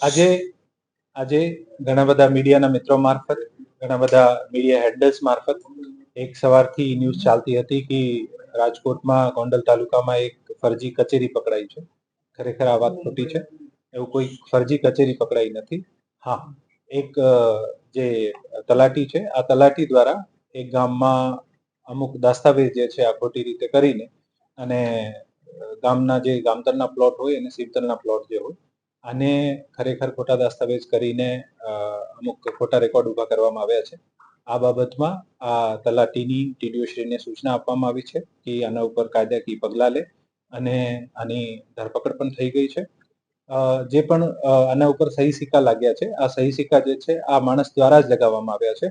આજે આજે ઘણા બધા મીડિયાના મિત્રો મારફત, ઘણા બધા મીડિયા હેન્ડલ્સ મારફત એક સવારથી ન્યૂઝ ચાલતી હતી કે રાજકોટમાં ગોંડલ તાલુકામાં એક ફરજી કચેરી પકડાઈ છે. ખરેખર આ વાત ખોટી છે. એવું કોઈ ફરજી કચેરી પકડાઈ નથી. હા, એક જે તલાટી છે, આ તલાટી દ્વારા એક ગામમાં અમુક દસ્તાવેજ જે છે આ ખોટી રીતે કરીને અને ગામના જે ગામતરના પ્લોટ હોય અને સિમતલના પ્લોટ જે હોય આને ખરેખર ખોટા દસ્તાવેજ કરીને અમુક ખોટા રેકોર્ડ ઊભા કરવામાં આવ્યા છે. આ બાબતમાં આ તલાટીની ટીડીઓશ્રીને સૂચના આપવામાં આવી છે કે આના ઉપર કાયદાકીય પગલાં લે અને આની ધરપકડ પણ થઈ ગઈ છે. જે પણ આના ઉપર સહી સિક્કા લાગ્યા છે, આ સહી સિક્કા જે છે આ માણસ દ્વારા જ લગાવવામાં આવ્યા છે.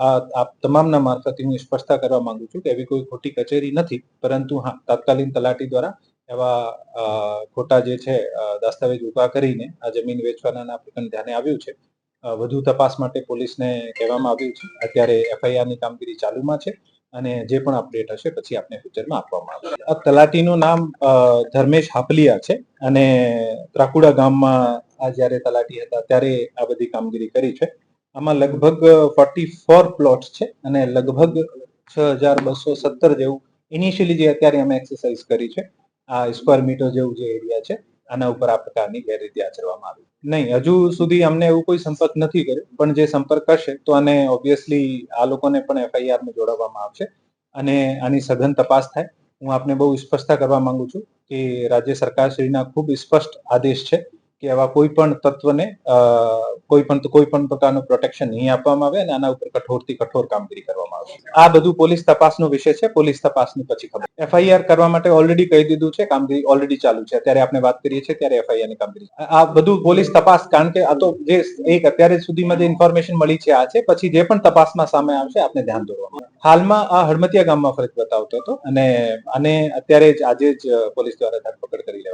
આ તમામના મારફતે હું સ્પષ્ટતા કરવા માંગુ છું કે એવી કોઈ ખોટી કચેરી નથી, પરંતુ હા, તાત્કાલિન તલાટી દ્વારા એવા ખોટા જે છે દસ્તાવેજ ઊભા કરીને આ જમીન વેચવાના પ્રકરણ ધ્યાને આવ્યું છે વધુ તપાસ માટે પોલીસને કહેવામાં આવ્યું છે. અત્યારે એફઆઈઆરની કામગીરી ચાલુમાં છે અને જે પણ અપડેટ હશે પછી આપને ફ્યુચરમાં આપવામાં આવશે. આ તલાટીનું નામ ધર્મેશ હાપલિયા છે અને ત્રાકુડા ગામમાં આ જ્યારે તલાટી હતા ત્યારે આ બધી કામગીરી કરી છે. આમાં લગભગ ફોર્ટી ફોર પ્લોટ છે અને લગભગ છ હજાર બસો સત્તર જેવું ઇનિશિયલી જે અત્યારે અમે એક્સરસાઇઝ કરી છે આ સ્ક્વેર મીટર જેવું જે એરિયા છે, આના ઉપર આ પ્રકારની ગેરરીતિ આચરવામાં આવી. નહીં, હજુ સુધી અમને એવું કોઈ સંપર્ક નથી કર્યો, પણ જે સંપર્ક કરશે તો આને ઓબ્વિયસલી આ લોકોને પણ એફઆઈઆરમાં જોડાવવામાં આવશે અને આની સઘન તપાસ થાય. હું આપને બહુ સ્પષ્ટતા કરવા માંગુ છું કે રાજ્ય સરકારશ્રીના ખૂબ સ્પષ્ટ આદેશ છે કે આવા કોઈ પણ તત્વને કોઈ પણ કોઈ પણ પ્રકારનું પ્રોટેક્શન નહીં આપવામાં આવે અને આના ઉપર કઠોરથી કઠોર કામગીરી કરવામાં આવે. આ બધું પોલીસ તપાસનો વિષય છે. પોલીસ તપાસની પછી ખબર. એફઆઈઆર કરવા માટે ઓલરેડી કહી દીધું છે. કામગીરી ઓલરેડી ચાલુ છે. અત્યારે આપણે વાત કરીએ છીએ ત્યારે એફઆઈઆરની કામગીરી. આ- બધું પોલીસ તપાસ, કારણ કે આ તો જે એક અત્યારે સુધીમાં જે ઇન્ફોર્મેશન મળી છે આ છે, પછી જે પણ તપાસમાં સામે આવશે, આપને ધ્યાન દોરવામાં હાલમાં આ હળમતિયા ગામમાં ફરજ બતાવતો હતો અને આને અત્યારે જ આજે જ પોલીસ દ્વારા ધરપકડ કરી લેવામાં